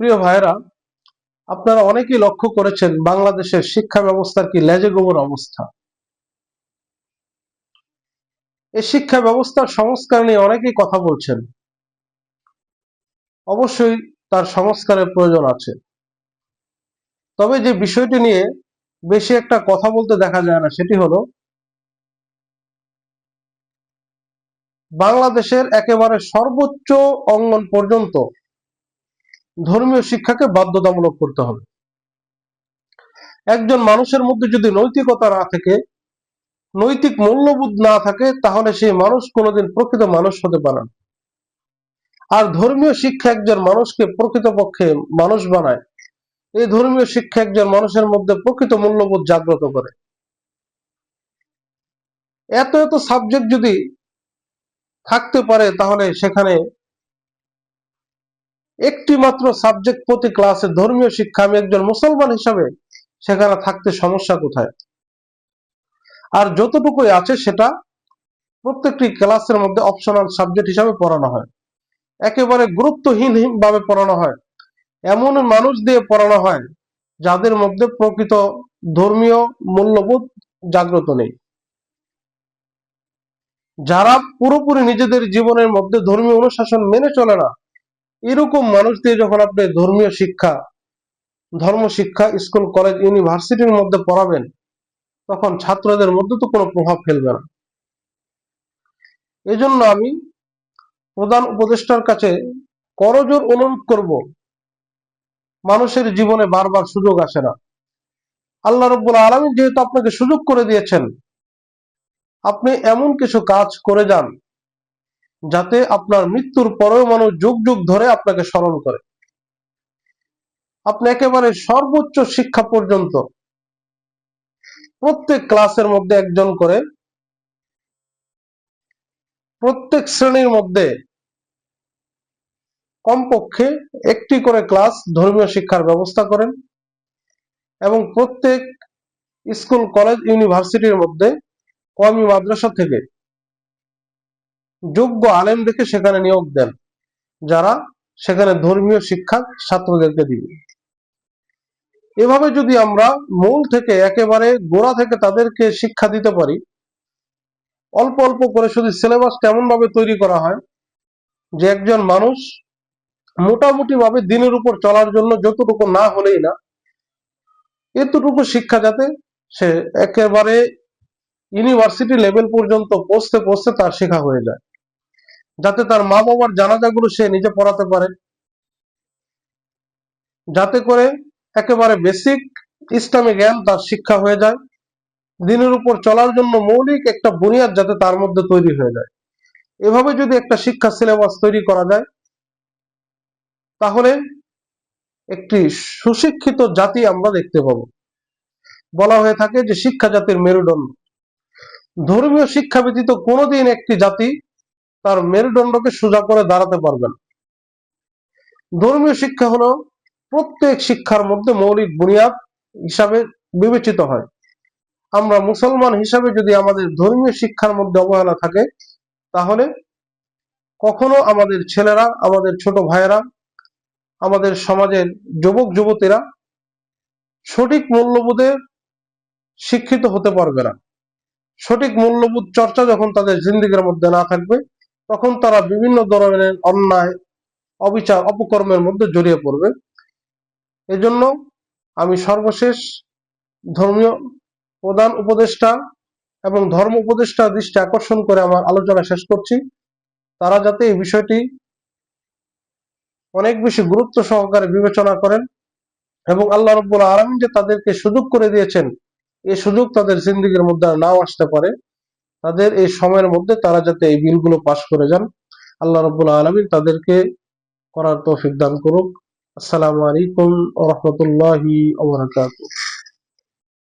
প্রিয় ভাইরা আপনারা অনেকেই লক্ষ্য করেছেন বাংলাদেশের শিক্ষা ব্যবস্থার কি লেজে গোবর অবস্থা। এই শিক্ষা ব্যবস্থার সংস্কার নিয়ে অনেকেই কথা বলছেন। অবশ্যই তার সংস্কারের প্রয়োজন আছে। তবে যে বিষয়টি নিয়ে বেশি একটা কথা বলতে দেখা যায় না, সেটি হলো, বাংলাদেশের একেবারে সর্বোচ্চ অঙ্গন পর্যন্ত ধর্মীয় শিক্ষাকে বাধ্যতামূলক করতে হবে। একজন মানুষের মধ্যে যদি নৈতিকতা না থাকে, নৈতিক মূল্যবোধ না থাকে, তাহলে সেই মানুষ কোনোদিন প্রকৃত মানুষ হতে পারে না। আর ধর্মীয় শিক্ষা একজন মানুষকে প্রকৃতপক্ষে মানুষ বানায়, এই ধর্মীয় শিক্ষা একজন মানুষের মধ্যে প্রকৃত মূল্যবোধ জাগ্রত করে। এত এত সাবজেক্ট যদি থাকতে পারে, তাহলে সেখানে একটি মাত্র সাবজেক্ট প্রতি ক্লাসে ধর্মীয় শিক্ষা, আমি একজন মুসলমান হিসাবে সেখানে থাকতে সমস্যা কোথায়? আর যতটুকুই আছে সেটা প্রত্যেকটি ক্লাসের মধ্যে অপশনাল সাবজেক্ট হিসাবে পড়ানো হয়। একেবারে গুরুত্বহীন ভাবে পড়ানো হয়। এমন মানুষ দিয়ে পড়ানো হয় যাদের মধ্যে প্রকৃত ধর্মীয় মূল্যবোধ জাগ্রত নেই। যারা পুরোপুরি নিজেদের জীবনের মধ্যে ধর্মীয় অনুশাসন মেনে চলে না এরকম মানুষ দিয়ে যখন আপনি ধর্মীয় শিক্ষা, ধর্ম শিক্ষা, স্কুল কলেজ ইউনিভার্সিটির মধ্যে পড়াবেন, তখন ছাত্রদের মধ্যে তো কোনো প্রভাব ফেলবে না। এজন্য আমি প্রধান উপদেষ্টার কাছে করজোর অনুরোধ করব, মানুষের জীবনে বারবার সুযোগ আসে না। আল্লাহ রব্বুল আলমী যেহেতু আপনাকে সুযোগ করে দিয়েছেন, আপনি এমন কিছু কাজ করে যান যাতে আপনার মৃত্যুর পরেও মানুষ যুগ যুগ ধরে আপনাকে স্মরণ করে। আপনি একেবারে সর্বোচ্চ শিক্ষা পর্যন্ত প্রত্যেক ক্লাসের মধ্যে একজন করে, প্রত্যেক শ্রেণির মধ্যে কমপক্ষে একটি করে ক্লাস ধর্মীয় শিক্ষার ব্যবস্থা করেন এবং প্রত্যেক স্কুল, কলেজ, ইউনিভার্সিটির মধ্যে কমি মাদ্রাসা থেকে যোগ্য আলেম দেখে সেখানে নিয়োগ দেন, যারা সেখানে ধর্মীয় শিক্ষা ছাত্রদেরকে দিবে। এভাবে যদি আমরা মূল থেকে একেবারে গোড়া থেকে তাদেরকে শিক্ষা দিতে পারি, অল্প অল্প করে শুধু সিলেবাস তেমন ভাবে তৈরি করা হয় যে একজন মানুষ মোটামুটি ভাবে দিনের উপর চলার জন্য যতটুকু না হলেই না, এতটুকু শিক্ষা যাতে সে একেবারে ইউনিভার্সিটি লেভেল পর্যন্ত পৌঁছতে পৌঁছতে তার শেখা হয়ে যায়। যাতে তার মা বাবার জানাজাগুলো সে নিজে পড়াতে পারে। যাতে করে একেবারে বেসিক ইসলামী জ্ঞান তার শিক্ষা হয়ে যায়। দিনের উপর চলার জন্য মৌলিক একটা বুনিয়াদ যাতে তার মধ্যে তৈরি হয়ে যায়। এভাবে যদি একটা শিক্ষা সিলেবাস তৈরি করা যায়, তাহলে একটি সুশিক্ষিত জাতি আমরা দেখতে পাব। বলা হয়ে থাকে যে শিক্ষা জাতির মেরুদণ্ড। ধর্মীয় শিক্ষা ব্যতীত কোনোদিন একটি জাতি তার মেরুদণ্ডকে সোজা করে দাঁড়াতে পারবে না ধর্মীয় শিক্ষা হলো প্রত্যেক শিক্ষার মধ্যে মৌলিক বুনিয়াদ হিসাবে বিবেচিত হয়। আমরা মুসলমান হিসাবে যদি আমাদের ধর্মীয় শিক্ষার মধ্যে অবহেলা থাকে, তাহলে কখনো আমাদের ছেলেরা, আমাদের ছোট ভাইয়েরা, আমাদের সমাজের যুবক, যুবতীরা সঠিক মূল্যবোধে শিক্ষিত হতে পারবে না। সঠিক মূল্যবোধ চর্চা যখন তাদের জিন্দিগির মধ্যে না থাকবে তখন তারা বিভিন্ন ধরনের অন্যায়, অবিচার, অপকর্মের মধ্যে জড়িয়ে পড়বে। এজন্য আমি সর্বশেষ ধর্মীয় প্রধান উপদেষ্টা এবং ধর্ম উপদেষ্টা দৃষ্টি আকর্ষণ করে আমার আলোচনা শেষ করছি। তারা যাতে এই বিষয়টি অনেক বেশি গুরুত্ব সহকারে বিবেচনা করেন এবং আল্লাহ রব্বুল আলমিন যে তাদেরকে সুযোগ করে দিয়েছেন, এই সুযোগ তাদের জিন্দিগির মধ্যে নাও আসতে পারে। তাদের এই সময়ের মধ্যে তারা যাতে এই বিলগুলো পাশ করে যান, আল্লাহ রবুল আলমী তাদেরকে করার তৌফিক দান করুক। আসসালামু আলাইকুম রহমতুল্লাহি